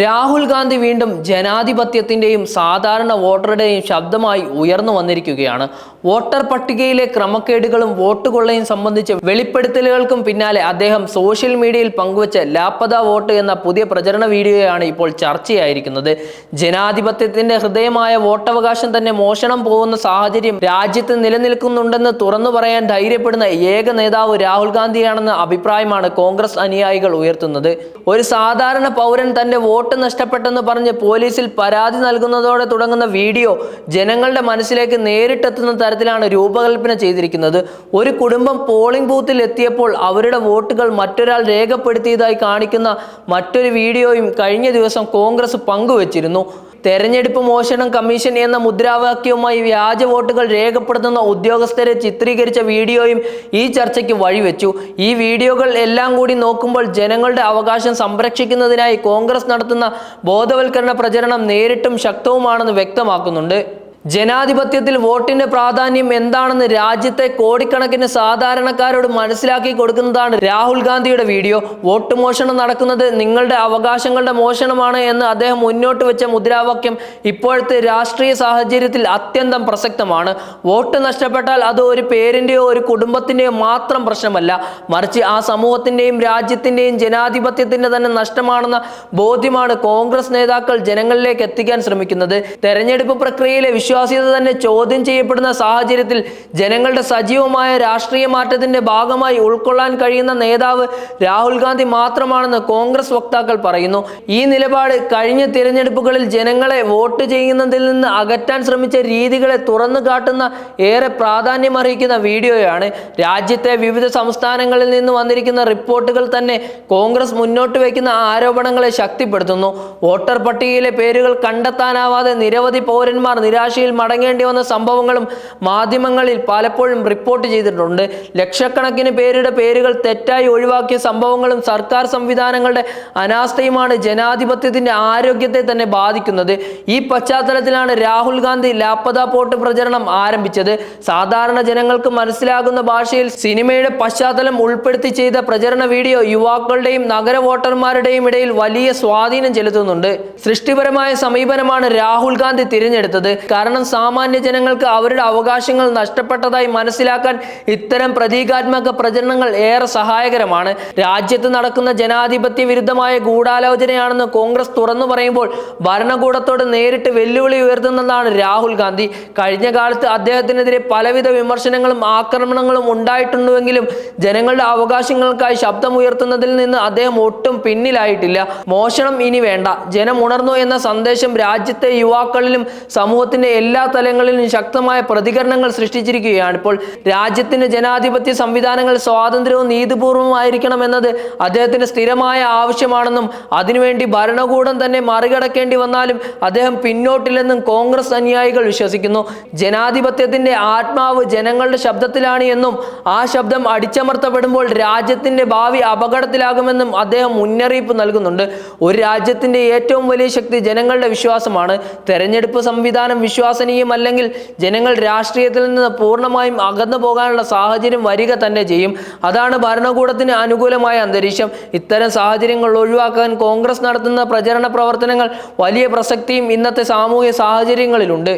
രാഹുൽ ഗാന്ധി വീണ്ടും ജനാധിപത്യത്തിന്റെയും സാധാരണ വോട്ടറുടെയും ശബ്ദമായി ഉയർന്നു വന്നിരിക്കുകയാണ്. വോട്ടർ പട്ടികയിലെ ക്രമക്കേടുകളും വോട്ട് കൊള്ളയും സംബന്ധിച്ച് വെളിപ്പെടുത്തലുകൾക്കും പിന്നാലെ അദ്ദേഹം സോഷ്യൽ മീഡിയയിൽ പങ്കുവച്ച ലാപ്പത വോട്ട് എന്ന പുതിയ പ്രചരണ വീഡിയോയാണ് ഇപ്പോൾ ചർച്ചയായിരിക്കുന്നത്. ജനാധിപത്യത്തിന്റെ ഹൃദയമായ വോട്ടവകാശം തന്നെ മോഷണം പോകുന്ന സാഹചര്യം രാജ്യത്ത് നിലനിൽക്കുന്നുണ്ടെന്ന് തുറന്നു പറയാൻ ധൈര്യപ്പെടുന്ന ഏക നേതാവ് രാഹുൽ ഗാന്ധിയാണെന്ന അഭിപ്രായമാണ് കോൺഗ്രസ് അനുയായികൾ ഉയർത്തുന്നത്. ഒരു സാധാരണ പൗരൻ തന്റെ വോട്ട് നഷ്ടപ്പെട്ടെന്ന് പറഞ്ഞ് പോലീസിൽ പരാതി നൽകുന്നതോടെ തുടങ്ങുന്ന വീഡിയോ ജനങ്ങളുടെ മനസ്സിലേക്ക് നേരിട്ടെത്തുന്ന തരത്തിലാണ് രൂപകൽപ്പന ചെയ്തിരിക്കുന്നത്. ഒരു കുടുംബം പോളിംഗ് ബൂത്തിൽ എത്തിയപ്പോൾ അവരുടെ വോട്ടുകൾ മറ്റൊരാൾ രേഖപ്പെടുത്തിയതായി കാണിക്കുന്ന മറ്റൊരു വീഡിയോയും കഴിഞ്ഞ ദിവസം കോൺഗ്രസ് പങ്കുവച്ചിരുന്നു. തെരഞ്ഞെടുപ്പ് മോഷണം കമ്മീഷൻ എന്ന മുദ്രാവാക്യവുമായി വ്യാജ വോട്ടുകൾ രേഖപ്പെടുത്തുന്ന ഉദ്യോഗസ്ഥരെ ചിത്രീകരിച്ച വീഡിയോയും ഈ ചർച്ചയ്ക്ക് വഴിവെച്ചു. ഈ വീഡിയോകൾ എല്ലാം കൂടി നോക്കുമ്പോൾ ജനങ്ങളുടെ അവകാശം സംരക്ഷിക്കുന്നതിനായി കോൺഗ്രസ് നടത്തുന്ന ബോധവൽക്കരണ പ്രചരണം നേരിട്ടും ശക്തവുമാണെന്ന് വ്യക്തമാക്കുന്നുണ്ട്. ജനാധിപത്യത്തിൽ വോട്ടിന്റെ പ്രാധാന്യം എന്താണെന്ന് രാജ്യത്തെ കോടിക്കണക്കിന് സാധാരണക്കാരോട് മനസ്സിലാക്കി കൊടുക്കുന്നതാണ് രാഹുൽ ഗാന്ധിയുടെ വീഡിയോ. വോട്ട് മോഷണം നടക്കുന്നത് നിങ്ങളുടെ അവകാശങ്ങളുടെ മോഷണമാണ് എന്ന് അദ്ദേഹം മുന്നോട്ട് വെച്ച മുദ്രാവാക്യം ഇപ്പോഴത്തെ രാഷ്ട്രീയ സാഹചര്യത്തിൽ അത്യന്തം പ്രസക്തമാണ്. വോട്ട് നഷ്ടപ്പെട്ടാൽ അത് ഒരു പേരിന്റെയോ ഒരു കുടുംബത്തിന്റെയോ മാത്രം പ്രശ്നമല്ല. മറിച്ച് ആ സമൂഹത്തിന്റെയും രാജ്യത്തിന്റെയും ജനാധിപത്യത്തിന്റെ തന്നെ നഷ്ടമാണെന്ന ബോധ്യമാണ് കോൺഗ്രസ് നേതാക്കൾ ജനങ്ങളിലേക്ക് എത്തിക്കാൻ ശ്രമിക്കുന്നത്. തെരഞ്ഞെടുപ്പ് പ്രക്രിയയിലെ വിശ്വാസ്യത തന്നെ ചോദ്യം ചെയ്യപ്പെടുന്ന സാഹചര്യത്തിൽ ജനങ്ങളുടെ സജീവമായ രാഷ്ട്രീയ മാറ്റത്തിന്റെ ഭാഗമായി ഉൾക്കൊള്ളാൻ കഴിയുന്ന നേതാവ് രാഹുൽ ഗാന്ധി മാത്രമാണെന്ന് കോൺഗ്രസ് വക്താക്കൾ പറയുന്നു. ഈ നിലപാട് കഴിഞ്ഞ തിരഞ്ഞെടുപ്പുകളിൽ ജനങ്ങളെ വോട്ട് ചെയ്യുന്നതിൽ നിന്ന് അകറ്റാൻ ശ്രമിച്ച രീതികളെ തുറന്നു കാട്ടുന്ന ഏറെ പ്രാധാന്യമർഹിക്കുന്ന വീഡിയോയാണ്. രാജ്യത്തെ വിവിധ സംസ്ഥാനങ്ങളിൽ നിന്ന് വന്നിരിക്കുന്ന റിപ്പോർട്ടുകൾ തന്നെ കോൺഗ്രസ് മുന്നോട്ട് വയ്ക്കുന്ന ആരോപണങ്ങളെ ശക്തിപ്പെടുത്തുന്നു. വോട്ടർ പട്ടികയിലെ പേരുകൾ കണ്ടെത്താനാവാതെ നിരവധി പൗരന്മാർ നിരാശയിൽ മടങ്ങേണ്ടി വന്ന സംഭവങ്ങളും മാധ്യമങ്ങളിൽ പലപ്പോഴും റിപ്പോർട്ട് ചെയ്തിട്ടുണ്ട്. ലക്ഷക്കണക്കിന് പേരുടെ പേരുകൾ തെറ്റായി ഒഴിവാക്കിയ സംഭവങ്ങളും സർക്കാർ സംവിധാനങ്ങളുടെ അനാസ്ഥയുമാണ് ജനാധിപത്യത്തിന്റെ ആരോഗ്യത്തെ തന്നെ ബാധിക്കുന്നത്. ഈ പശ്ചാത്തലത്തിലാണ് രാഹുൽ ഗാന്ധി ലാപ്പത പോട്ട് പ്രചരണം ആരംഭിച്ചത്. സാധാരണ ജനങ്ങൾക്ക് മനസ്സിലാകുന്ന ഭാഷയിൽ സിനിമയുടെ പശ്ചാത്തലം ഉൾപ്പെടുത്തി ചെയ്ത പ്രചരണ വീഡിയോ യുവാക്കളുടെയും നഗര വോട്ടർമാരുടെയും ഇടയിൽ വലിയ സ്വാധീനം ചെലുത്തുന്നുണ്ട്. സൃഷ്ടിപരമായ സമീപനമാണ് രാഹുൽ ഗാന്ധി തിരഞ്ഞെടുത്തത്. കാരണം സാമാന്യ ജനങ്ങൾക്ക് അവരുടെ അവകാശങ്ങൾ നഷ്ടപ്പെട്ടതായി മനസ്സിലാക്കാൻ ഇത്തരം പ്രതീകാത്മക പ്രചരണങ്ങൾ ഏറെ സഹായകരമാണ്. രാജ്യത്ത് നടക്കുന്ന ജനാധിപത്യ വിരുദ്ധമായ ഗൂഢാലോചനയാണെന്ന് കോൺഗ്രസ് തുറന്നു പറയുമ്പോൾ ഭരണകൂടത്തോട് നേരിട്ട് വെല്ലുവിളി ഉയർത്തുന്നതാണ് രാഹുൽ ഗാന്ധി. കഴിഞ്ഞ കാലത്ത് അദ്ദേഹത്തിനെതിരെ പലവിധ വിമർശനങ്ങളും ആക്രമണങ്ങളും ഉണ്ടായിട്ടുണ്ടെങ്കിലും ജനങ്ങളുടെ അവകാശങ്ങൾക്കായി ശബ്ദമുയർത്തുന്നതിൽ നിന്ന് അദ്ദേഹം ഒട്ടും പിന്നിലായിട്ടില്ല. മോഷണം ഇനി വേണ്ട. ജനം ഉണർന്നു എന്ന സന്ദേശം രാജ്യത്തെ യുവാക്കളിലും സമൂഹത്തിന്റെ എല്ലാ തലങ്ങളിലും ശക്തമായ പ്രതികരണങ്ങൾ സൃഷ്ടിച്ചിരിക്കുകയാണ്. ഇപ്പോൾ രാജ്യത്തിന്റെ ജനാധിപത്യ സംവിധാനങ്ങൾ സ്വാതന്ത്ര്യവും നീതിപൂർവവും ആയിരിക്കണം എന്നത് അദ്ദേഹത്തിന് സ്ഥിരമായ ആവശ്യമാണെന്നും അതിനുവേണ്ടി ഭരണകൂടം തന്നെ മറികടക്കേണ്ടി വന്നാലും അദ്ദേഹം പിന്നോട്ടില്ലെന്നും കോൺഗ്രസ് അനുയായികൾ വിശ്വസിക്കുന്നു. ജനാധിപത്യത്തിന്റെ ആത്മാവ് ജനങ്ങളുടെ ശബ്ദത്തിലാണ് എന്നും ആ ശബ്ദം അടിച്ചമർത്തപ്പെടുമ്പോൾ രാജ്യത്തിന്റെ ഭാവി അപകടത്തിലാകുമെന്നും അദ്ദേഹം മുന്നറിയിപ്പ് നൽകുന്നുണ്ട്. ഒരു രാജ്യത്തിന്റെ ഏറ്റവും വലിയ ശക്തി ജനങ്ങളുടെ വിശ്വാസമാണ്. തെരഞ്ഞെടുപ്പ് സംവിധാനം വിശ്വസനീയമല്ലെങ്കിൽ ജനങ്ങൾ രാഷ്ട്രീയത്തിൽ നിന്ന് പൂർണമായും അകന്നു പോകാനുള്ള സാഹചര്യം വരിക തന്നെ ചെയ്യും. അതാണ് ഭരണകൂടത്തിന് അനുകൂലമായ അന്തരീക്ഷം. ഇത്തരം സാഹചര്യങ്ങൾ ഒഴിവാക്കാൻ കോൺഗ്രസ് നടത്തുന്ന പ്രചരണ പ്രവർത്തനങ്ങൾ വലിയ പ്രസക്തിയും ഇന്നത്തെ സാമൂഹ്യ സാഹചര്യങ്ങളിലുണ്ട്.